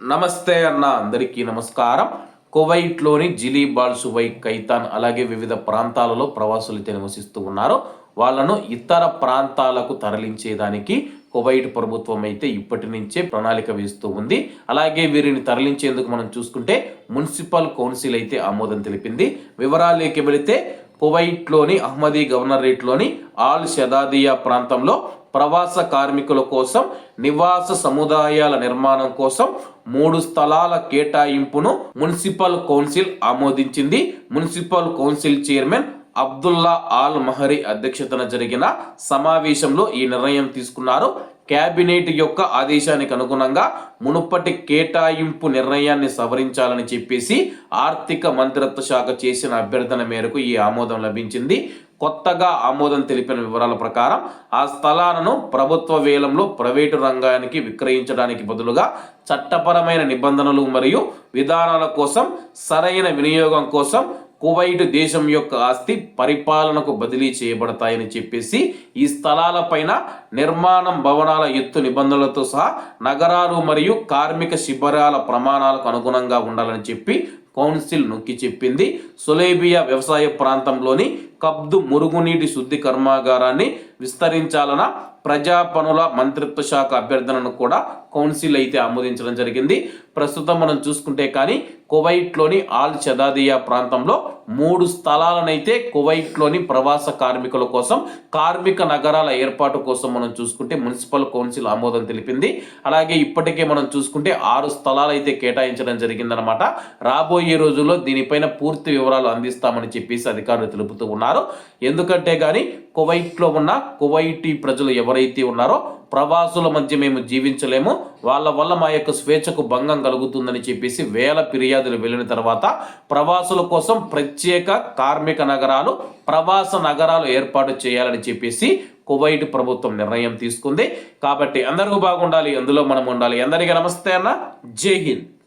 నమస్తే అన్న అందరికీ నమస్కారం. కువైట్లోని జిలీబాల్ సువై కైతాన్ అలాగే వివిధ ప్రాంతాలలో ప్రవాసులు అయితే నివసిస్తూ ఉన్నారు. వాళ్ళను ఇతర ప్రాంతాలకు తరలించేదానికి కువైట్ ప్రభుత్వం అయితే ఇప్పటి నుంచే ప్రణాళిక వేస్తూ ఉంది. అలాగే వీరిని తరలించేందుకు మనం చూసుకుంటే మున్సిపల్ కౌన్సిల్ అయితే ఆమోదం తెలిపింది. వివరాలేకి వెళితే కువైట్లోని అహ్మదీ గవర్నరేట్లోని ఆల్ షదాదియా ప్రాంతంలో ప్రవాస కార్మికుల కోసం నివాస సముదాయాల నిర్మాణం కోసం మూడు స్థలాల కేటాయింపును మున్సిపల్ కౌన్సిల్ ఆమోదించింది. Municipal council chairman Abdullah Al Mahari అధ్యక్షతన జరిగిన సమావేశంలో ఈ నిర్ణయం తీసుకున్నారు. కేబినెట్ యొక్క ఆదేశానికి అనుగుణంగా మునుపటి కేటాయింపు నిర్ణయాన్ని సవరించాలని చెప్పేసి ఆర్థిక మంత్రిత్వ శాఖ చేసిన అభ్యర్థన మేరకు ఈ ఆమోదం లభించింది. కొత్తగా ఆమోదం తెలిపిన వివరాల ప్రకారం ఆ స్థలాలను ప్రభుత్వ వేలంలో ప్రైవేటు రంగానికి విక్రయించడానికి బదులుగా చట్టపరమైన నిబంధనలు మరియు విధానాల కోసం సరైన వినియోగం కోసం కువైట్ దేశం యొక్క ఆస్తి పరిపాలనకు బదిలీ చేయబడతాయని చెప్పేసి ఈ స్థలాలపైన నిర్మాణం భవనాల ఎత్తు నిబంధనలతో సహా నగరాలు మరియు కార్మిక శిబిరాల ప్రమాణాలకు అనుగుణంగా ఉండాలని చెప్పి కౌన్సిల్ నొక్కి చెప్పింది. సొలేబియా వ్యవసాయ ప్రాంతంలోని కబ్దు మురుగునీటి శుద్ధి కర్మాగారాన్ని విస్తరించాలన్న ప్రజా పనుల మంత్రిత్వ శాఖ అభ్యర్థనను కూడా కౌన్సిల్ అయితే ఆమోదించడం జరిగింది. ప్రస్తుతం మనం చూసుకుంటే కానీ కువైట్లోని ఆల్ చదాదియా ప్రాంతంలో మూడు స్థలాలనైతే కువైట్లోని ప్రవాస కార్మికుల కోసం కార్మిక నగరాల ఏర్పాటు కోసం మనం చూసుకుంటే మున్సిపల్ కౌన్సిల్ ఆమోదం తెలిపింది. అలాగే ఇప్పటికే మనం చూసుకుంటే ఆరు స్థలాలు అయితే కేటాయించడం జరిగిందనమాట రాబోయే రోజుల్లో దీనిపైన పూర్తి వివరాలు అందిస్తామని చెప్పేసి అధికారులు తెలుపుతూ ఉన్నారు. ఎందుకంటే కానీ కువైట్లో ఉన్న కువైటీ ప్రజలు ఎవరైతే ఉన్నారో ప్రవాసుల మధ్య మేము జీవించలేము. వాళ్ళ వల్ల మా యొక్క స్వేచ్ఛకు భంగం కలుగుతుందని చెప్పేసి వేల ఫిర్యాదులు వెళ్ళిన తర్వాత ప్రవాసుల కోసం ప్రత్యేక కార్మిక నగరాలు ప్రవాస నగరాలు ఏర్పాటు చేయాలని చెప్పేసి కువైట్ ప్రభుత్వం నిర్ణయం తీసుకుంది. కాబట్టి అందరికీ బాగుండాలి అందులో మనం ఉండాలి. అందరికీ నమస్తే అన్న. జై హింద్.